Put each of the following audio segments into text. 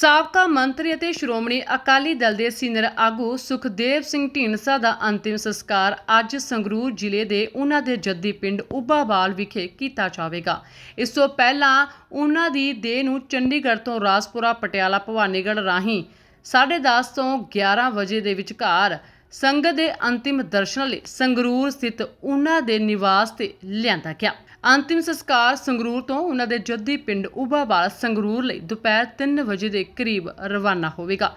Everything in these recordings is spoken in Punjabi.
ਸਾਬਕਾ ਮੰਤਰੀ ਅਤੇ ਸ਼੍ਰੋਮਣੀ ਅਕਾਲੀ ਦਲ ਦੇ ਸੀਨੀਅਰ ਆਗੂ ਸੁਖਦੇਵ ਸਿੰਘ ਢੀਂਡਸਾ ਦਾ ਅੰਤਿਮ ਸੰਸਕਾਰ ਅੱਜ ਸੰਗਰੂਰ ਜ਼ਿਲ੍ਹੇ ਦੇ ਉਹਨਾਂ ਦੇ ਜੱਦੀ ਪਿੰਡ ਉਬਾਵਾਲ ਵਿਖੇ ਕੀਤਾ ਜਾਵੇਗਾ। ਇਸ ਤੋਂ ਪਹਿਲਾਂ ਉਹਨਾਂ ਦੀ ਦੇਹ ਨੂੰ ਚੰਡੀਗੜ੍ਹ ਤੋਂ ਰਾਜਪੁਰਾ, ਪਟਿਆਲਾ, ਭਵਾਨੀਗੜ੍ਹ ਰਾਹੀਂ 10:30 ਤੋਂ 11 ਵਜੇ ਦੇ ਵਿਚਕਾਰ ਸੰਗਤ ਦੇ ਅੰਤਿਮ ਦਰਸ਼ਨ ਲਈ ਸੰਗਰੂਰ ਸਥਿਤ ਉਹਨਾਂ ਦੇ ਨਿਵਾਸ ਤੇ ਲਿਆਂਦਾ ਗਿਆ। ਅੰਤਿਮ ਸੰਸਕਾਰ ਸੰਗਰੂਰ ਤੋਂ ਉਹਨਾਂ ਦੇ ਜੱਦੀ ਪਿੰਡ ਉਬਾਵਾਲ ਸੰਗਰੂਰ ਲਈ ਦੁਪਹਿਰ 3 ਵਜੇ ਦੇ ਕਰੀਬ ਰਵਾਨਾ ਹੋਵੇਗਾ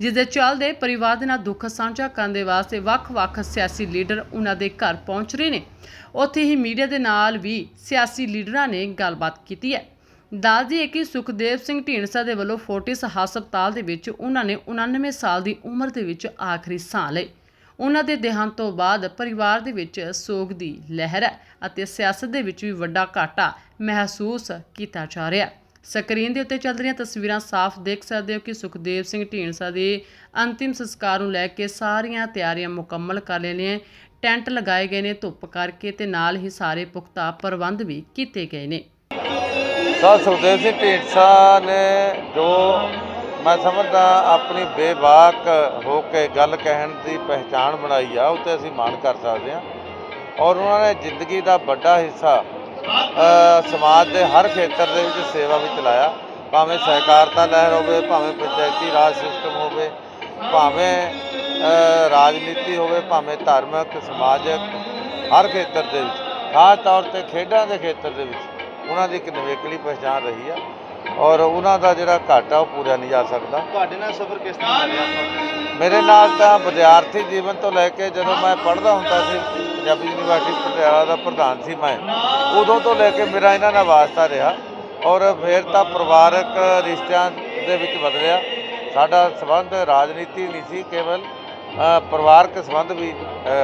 ਜਿਸ ਦੇ ਚੱਲਦੇ ਪਰਿਵਾਰ ਦੇ ਨਾਲ ਦੁੱਖ ਸਾਂਝਾ ਕਰਨ ਦੇ ਵਾਸਤੇ ਵੱਖ-ਵੱਖ ਸਿਆਸੀ ਲੀਡਰ ਉਹਨਾਂ ਦੇ ਘਰ ਪਹੁੰਚ ਰਹੇ ਨੇ। ਉੱਥੇ ਹੀ ਮੀਡੀਆ ਦੇ ਨਾਲ ਵੀ ਸਿਆਸੀ ਲੀਡਰਾਂ ਨੇ ਗੱਲਬਾਤ ਕੀਤੀ ਹੈ। ਦੱਸਦੀ ਹੈ ਕਿ ਸੁਖਦੇਵ ਸਿੰਘ ਢੀਂਡਸਾ ਦੇ ਵੱਲੋਂ ਫੋਰਟਿਸ ਹਸਪਤਾਲ ਦੇ ਵਿੱਚ ਉਹਨਾਂ ਨੇ 99 ਸਾਲ ਦੀ ਉਮਰ ਦੇ ਵਿੱਚ ਆਖਰੀ ਸਾਹ ਲਏ ਉਹਨਾਂ ਦੇ ਦੇਹਾਂਤ ਤੋਂ ਬਾਅਦ ਪਰਿਵਾਰ ਦੇ ਵਿੱਚ ਸੋਗ ਦੀ ਲਹਿਰ ਹੈ ਅਤੇ ਸਿਆਸਤ ਦੇ ਵਿੱਚ ਵੀ ਵੱਡਾ ਘਾਟਾ ਮਹਿਸੂਸ ਕੀਤਾ ਜਾ ਰਿਹਾ ਸਕਰੀਨ ਦੇ ਉੱਤੇ ਚੱਲ ਰਹੀਆਂ ਤਸਵੀਰਾਂ ਸਾਫ਼ ਦੇਖ ਸਕਦੇ ਹੋ ਕਿ ਸੁਖਦੇਵ ਸਿੰਘ ਢੀਂਡਸਾ ਦੇ ਅੰਤਿਮ ਸੰਸਕਾਰ ਨੂੰ ਲੈ ਕੇ ਸਾਰੀਆਂ ਤਿਆਰੀਆਂ ਮੁਕੰਮਲ ਕਰ ਲਈਆਂ ਟੈਂਟ ਲਗਾਏ ਗਏ ਨੇ ਧੁੱਪ ਕਰਕੇ ਤੇ ਨਾਲ ਹੀ ਸਾਰੇ ਪੁਖਤਾ ਪ੍ਰਬੰਧ ਵੀ ਕੀਤੇ ਗਏ ਨੇ। ਸਰ, ਸੁਖਦੇਵ ਸਿੰਘ ਢੀਂਡਸਾ ਨੇ ਜੋ ਮੈਂ ਸਮਝਦਾ ਆਪਣੀ ਬੇਬਾਕ ਹੋ ਕੇ ਗੱਲ ਕਹਿਣ ਦੀ ਪਹਿਚਾਣ ਬਣਾਈ ਆ ਉੱਤੇ ਅਸੀਂ ਮਾਣ ਕਰ ਸਕਦੇ ਹਾਂ। ਔਰ ਉਹਨਾਂ ਨੇ ਜ਼ਿੰਦਗੀ ਦਾ ਵੱਡਾ ਹਿੱਸਾ ਸਮਾਜ ਦੇ ਹਰ ਖੇਤਰ ਦੇ ਵਿੱਚ ਸੇਵਾ ਵਿੱਚ ਲਾਇਆ ਭਾਵੇਂ ਸਹਿਕਾਰਤਾ ਲਹਿਰ ਹੋਵੇ, ਭਾਵੇਂ ਪੰਚਾਇਤੀ ਰਾਜ ਸਿਸਟਮ ਹੋਵੇ, ਭਾਵੇਂ ਰਾਜਨੀਤੀ ਹੋਵੇ, ਭਾਵੇਂ ਧਾਰਮਿਕ, ਸਮਾਜਿਕ, ਹਰ ਖੇਤਰ ਦੇ ਵਿੱਚ, ਖਾਸ ਤੌਰ ਤੇ ਖੇਡਾਂ ਦੇ ਖੇਤਰ ਦੇ ਵਿੱਚ, ਉਹਨਾਂ ਦੀ ਇੱਕ ਨਿਵੇਕਲੀ ਪਛਾਣ ਰਹੀ ਆ। ਔਰ ਉਹਨਾਂ ਦਾ ਜਿਹੜਾ ਘਾਟਾ ਉਹ ਪੂਰਿਆ ਨਹੀਂ ਜਾ ਸਕਦਾ। ਤੁਹਾਡੇ ਨਾਲ ਸਫ਼ਰ ਕਿਸ ਤਰ੍ਹਾਂ ਰਿਹਾ? ਮੇਰੇ ਨਾਲ ਤਾਂ ਵਿਦਿਆਰਥੀ ਜੀਵਨ ਤੋਂ ਲੈ ਕੇ ਜਦੋਂ ਮੈਂ ਪੜ੍ਹਦਾ ਹੁੰਦਾ ਸੀ ਪੰਜਾਬੀ ਯੂਨੀਵਰਸਿਟੀ ਪਟਿਆਲਾ ਦਾ ਪ੍ਰਧਾਨ ਸੀ ਮੈਂ ਉਦੋਂ ਤੋਂ ਲੈ ਕੇ ਮੇਰਾ ਇਹਨਾਂ ਨਾਲ ਵਾਸਤਾ ਰਿਹਾ। ਔਰ ਫਿਰ ਤਾਂ ਪਰਿਵਾਰਕ ਰਿਸ਼ਤਿਆਂ ਦੇ ਵਿੱਚ ਬਦਲਿਆ। ਸਾਡਾ ਸੰਬੰਧ ਰਾਜਨੀਤੀ ਨਹੀਂ ਸੀ ਕੇਵਲ ਪਰਿਵਾਰਕ ਸੰਬੰਧ ਵੀ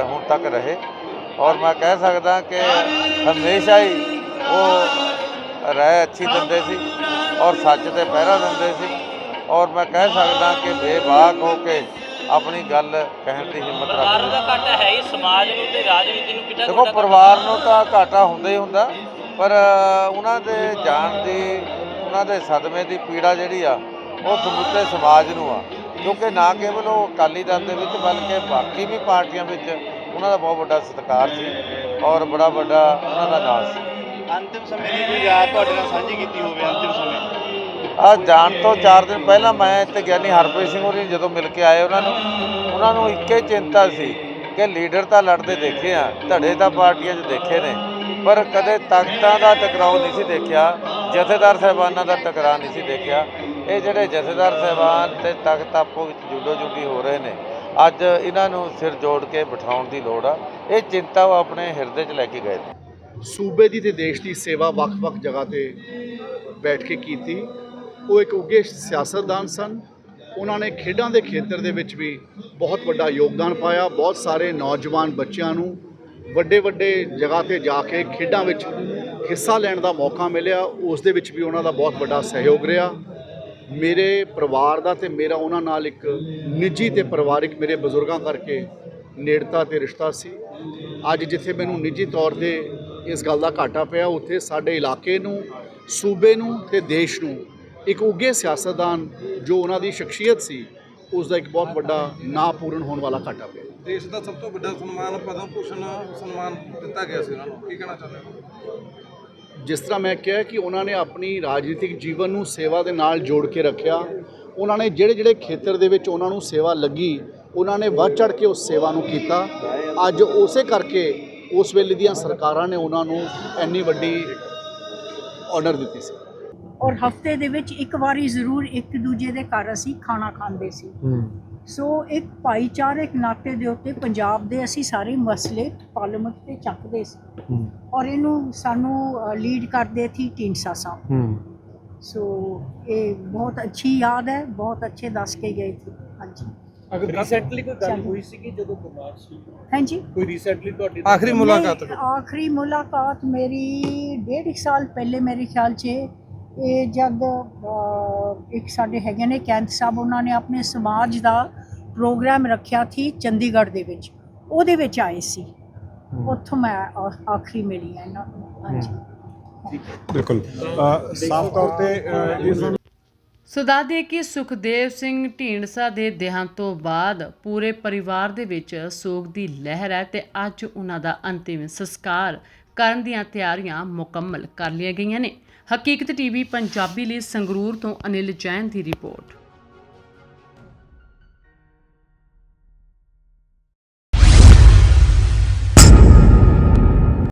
ਹੁਣ ਤੱਕ ਰਹੇ। ਔਰ ਮੈਂ ਕਹਿ ਸਕਦਾ ਕਿ ਹਮੇਸ਼ਾ ਹੀ ਉਹ ਰਹਿ ਅੱਛੀ ਦਿੰਦੇ ਸੀ ਔਰ ਸੱਚ ਤੇ ਪਹਿਰਾ ਦਿੰਦੇ ਸੀ। ਔਰ ਮੈਂ ਕਹਿ ਸਕਦਾ ਕਿ ਬੇਬਾਕ ਹੋ ਕੇ ਆਪਣੀ ਗੱਲ ਕਹਿਣ ਦੀ ਹਿੰਮਤ ਪਰਿਵਾਰ ਰੱਖਦੇ ਦਾ ਘਾਟਾ ਹੈ ਹੀ ਸਮਾਜ ਨੂੰ ਤੇ ਰਾਜਨੀਤੀ ਨੂੰ ਕਿੰਨਾ ਦੇਖੋ ਪਰਿਵਾਰ ਨੂੰ ਤਾਂ ਘਾਟਾ ਹੁੰਦਾ ਹੀ ਹੁੰਦਾ ਪਰ ਉਹਨਾਂ ਦੇ ਜਾਣ ਦੀ ਉਹਨਾਂ ਦੇ ਸਦਮੇ ਦੀ ਪੀੜਾ ਜਿਹੜੀ ਆ ਉਹ ਸਮੁੱਚੇ ਸਮਾਜ ਨੂੰ ਆ। ਕਿਉਂਕਿ ਨਾ ਕੇਵਲ ਉਹ ਅਕਾਲੀ ਦਲ ਦੇ ਵਿੱਚ ਬਲਕਿ ਬਾਕੀ ਵੀ ਪਾਰਟੀਆਂ ਵਿੱਚ ਉਹਨਾਂ ਦਾ ਬਹੁਤ ਵੱਡਾ ਸਤਿਕਾਰ ਸੀ ਔਰ ਬੜਾ ਵੱਡਾ ਉਹਨਾਂ ਦਾ ਨਾਮ ਸੀ। ਅੰਤਿਮ ਸਮੇਂ ਦੀ ਕੋਈ ਯਾਦ ਤੁਹਾਡੇ ਨਾਲ ਸਾਂਝੀ ਕੀਤੀ ਹੋਵੇ, ਅੰਤਿਮ ਸਮੇਂ? ਆ ਜਾਣ ਤੋਂ 4 ਦਿਨ ਪਹਿਲਾਂ ਮੈਂ ਇੱਥੇ ਗਿਆਨੀ ਹਰਪ੍ਰੀਤ ਸਿੰਘ ਹੋਰੀ ਜਦੋਂ ਮਿਲ ਕੇ ਆਏ ਉਹਨਾਂ ਨੂੰ ਉਹਨਾਂ ਨੂੰ ਇੱਕੇ ਚਿੰਤਾ ਸੀ ਕਿ ਲੀਡਰ ਤਾਂ ਲੜਦੇ ਦੇਖੇ ਆ, ਧੜੇ ਤਾਂ ਪਾਰਟੀਆਂ 'ਚ ਦੇਖੇ ਨੇ, ਪਰ ਕਦੇ ਤਾਕਤਾਂ ਦਾ ਟਕਰਾਓ ਨਹੀਂ ਸੀ ਦੇਖਿਆ, ਜਥੇਦਾਰ ਸਾਹਿਬਾਨਾਂ ਦਾ ਟਕਰਾਅ ਨਹੀਂ ਸੀ ਦੇਖਿਆ। ਇਹ ਜਿਹੜੇ ਜਥੇਦਾਰ ਸਾਹਿਬਾਨ ਤੇ ਤਾਕਤ ਆਪੋ ਵਿੱਚ ਜੁਡੋ ਜੁਡੀ ਹੋ ਰਹੇ ਨੇ, ਅੱਜ ਇਹਨਾਂ ਨੂੰ ਸਿਰ ਜੋੜ ਕੇ ਬਿਠਾਉਣ ਦੀ ਲੋੜ ਆ, ਇਹ ਚਿੰਤਾ ਉਹ ਆਪਣੇ ਹਿਰਦੇ 'ਚ ਲੈ ਕੇ ਗਏ ਨੇ। ਸੂਬੇ ਦੀ ਤੇ ਦੇਸ਼ ਦੀ ਸੇਵਾ ਵੱਖ-ਵੱਖ ਜਗ੍ਹਾ ਤੇ ਬੈਠ ਕੇ ਕੀਤੀ। ਉਹ ਇੱਕ ਉੱਘੇ ਸਿਆਸਤਦਾਨ ਸਨ। ਉਹਨਾਂ ਨੇ ਖੇਡਾਂ ਦੇ ਖੇਤਰ ਦੇ ਵਿੱਚ ਵੀ ਬਹੁਤ ਵੱਡਾ ਯੋਗਦਾਨ ਪਾਇਆ। ਬਹੁਤ ਸਾਰੇ ਨੌਜਵਾਨ ਬੱਚਿਆਂ ਨੂੰ ਵੱਡੇ ਵੱਡੇ ਜਗ੍ਹਾ ਤੇ ਜਾ ਕੇ ਖੇਡਾਂ ਵਿੱਚ ਹਿੱਸਾ ਲੈਣ ਦਾ ਮੌਕਾ ਮਿਲਿਆ। ਉਸ ਦੇ ਵਿੱਚ ਵੀ ਉਹਨਾਂ ਦਾ ਬਹੁਤ ਵੱਡਾ ਸਹਿਯੋਗ ਰਿਹਾ। ਮੇਰੇ ਪਰਿਵਾਰ ਦਾ ਤੇ ਮੇਰਾ ਉਹਨਾਂ ਨਾਲ ਇੱਕ ਨਿੱਜੀ ਤੇ ਪਰਿਵਾਰਿਕ ਮੇਰੇ ਬਜ਼ੁਰਗਾਂ ਕਰਕੇ ਨੇੜਤਾ ਤੇ ਰਿਸ਼ਤਾ ਸੀ। ਅੱਜ ਜਿੱਥੇ ਮੈਨੂੰ ਨਿੱਜੀ ਤੌਰ ਤੇ ਇਸ ਗੱਲ ਦਾ ਘਾਟਾ ਪਿਆ। ਉੱਥੇ ਸਾਡੇ ਇਲਾਕੇ ਨੂੰ ਸੂਬੇ ਨੂੰ ਤੇ ਦੇਸ਼ ਨੂੰ ਇੱਕ ਉੱਘੇ ਸਿਆਸਤਦਾਨ ਜੋ ਉਹਨਾਂ ਦੀ ਸ਼ਖਸੀਅਤ ਸੀ ਉਸ ਦਾ ਇੱਕ ਬਹੁਤ ਵੱਡਾ ਨਾ ਪੂਰਨ ਹੋਣ ਵਾਲਾ ਘਾਟਾ ਪਿਆ। ਦੇਸ਼ ਦਾ ਸਭ ਤੋਂ ਵੱਡਾ ਸਨਮਾਨ ਪਦਮ ਭੂਸ਼ਣ ਸਨਮਾਨ ਦਿੱਤਾ ਗਿਆ ਸੀ ਉਹਨਾਂ ਨੂੰ। ਕੀ ਕਹਿਣਾ ਚਾਹੁੰਦੇ ਹੋ? ਜਿਸ ਤਰ੍ਹਾਂ ਮੈਂ ਕਿਹਾ ਕਿ ਉਹਨਾਂ ਨੇ ਆਪਣੀ ਰਾਜਨੀਤਿਕ ਜੀਵਨ ਨੂੰ ਸੇਵਾ ਦੇ ਨਾਲ ਜੋੜ ਕੇ ਰੱਖਿਆ। ਉਹਨਾਂ ਨੇ ਜਿਹੜੇ ਜਿਹੜੇ ਖੇਤਰ ਦੇ ਵਿੱਚ ਉਹਨਾਂ ਨੂੰ ਸੇਵਾ ਲੱਗੀ ਉਹਨਾਂ ਨੇ ਵੱਧ ਚੜ ਕੇ ਉਸ ਸੇਵਾ ਨੂੰ ਕੀਤਾ। ਅੱਜ ਉਸੇ ਕਰਕੇ ਉਸ ਵੇਲੇ ਦੀਆਂ ਸਰਕਾਰਾਂ ਨੇ ਉਹਨਾਂ ਨੂੰ ਇੰਨੀ ਵੱਡੀ ਆਨਰ ਦਿੱਤੀ ਸੀ। ਔਰ ਹਫ਼ਤੇ ਦੇ ਵਿੱਚ ਇੱਕ ਵਾਰੀ ਜ਼ਰੂਰ ਇੱਕ ਦੂਜੇ ਦੇ ਘਰ ਅਸੀਂ ਖਾਣਾ ਖਾਂਦੇ ਸੀ। ਸੋ ਇੱਕ ਭਾਈਚਾਰਕ ਨਾਤੇ ਦੇ ਉੱਤੇ ਪੰਜਾਬ ਦੇ ਅਸੀਂ ਸਾਰੇ ਮਸਲੇ ਪਾਰਲੀਮੈਂਟ ਤੇ ਚੱਕਦੇ ਸੀ। ਔਰ ਇਹਨੂੰ ਸਾਨੂੰ ਲੀਡ ਕਰਦੇ ਸੀ ਢੀਂਡਸਾ ਸਾਹਿਬ। ਸੋ ਇਹ ਬਹੁਤ ਅੱਛੀ ਯਾਦ ਹੈ ਬਹੁਤ ਅੱਛੇ ਦੱਸ ਕੇ ਗਏ ਸੀ ਹਾਂਜੀ। ਅਗਰ ਰੀਸੈਂਟਲੀ ਕੋਈ ਗੱਲ। ਹੋਈ ਸੀ ਕਿ ਜਦੋਂ ਬਿਮਾਰ ਸੀ? ਹਾਂਜੀ। ਕੋਈ ਰੀਸੈਂਟਲੀ ਤੁਹਾਡੀ ਆਖਰੀ ਮੁਲਾਕਾਤ ਨਹੀਂ, ਆਖਰੀ ਮੁਲਾਕਾਤ ਮੇਰੀ ਡੇਢ ਇੱਕ ਸਾਲ ਪਹਿਲੇ ਮੇਰੇ ਖਿਆਲ 'ਚ ਇਹ ਜਦ ਇੱਕ ਸਾਡੇ ਹੈਗੇ ਨੇ ਕੈਂਥ ਸਾਹਿਬ ਉਹਨਾਂ ਨੇ ਆਪਣੇ ਸਮਾਜ ਦਾ ਪ੍ਰੋਗਰਾਮ ਰੱਖਿਆ ਸੀ ਚੰਡੀਗੜ੍ਹ ਦੇ ਵਿੱਚ। ਉਹਦੇ ਵਿੱਚ ਆਏ ਸੀ। ਉੱਥੋਂ ਮੈਂ ਆ- ਆਖਰੀ ਮਿਲੀ ਹਾਂ ਇਹਨਾਂ ਨੂੰ। ਹਾਂਜੀ। ਬਿਲਕੁਲ। ਸਾਫ਼ ਤੌਰ ਤੇ ਇਸ ਸੋ ਦੱਸ ਕਿ ਸੁਖਦੇਵ ਸਿੰਘ ਢੀਂਡਸਾ ਦੇ ਦੇਹਾਂਤ ਤੋਂ ਬਾਅਦ ਪੂਰੇ ਪਰਿਵਾਰ ਦੇ ਵਿੱਚ ਸੋਗ ਦੀ ਲਹਿਰ ਹੈ ਤੇ ਅੱਜ ਉਹਨਾਂ ਦਾ ਅੰਤਿਮ ਸੰਸਕਾਰ ਕਰਨ ਦੀਆਂ ਤਿਆਰੀਆਂ ਮੁਕੰਮਲ ਕਰ ਲਈਆਂ ਗਈਆਂ ਨੇ। ਹਕੀਕਤ ਟੀਵੀ ਪੰਜਾਬੀ ਲਈ ਸੰਗਰੂਰ ਤੋਂ ਅਨਿਲ ਜੈਨ ਦੀ ਰਿਪੋਰਟ।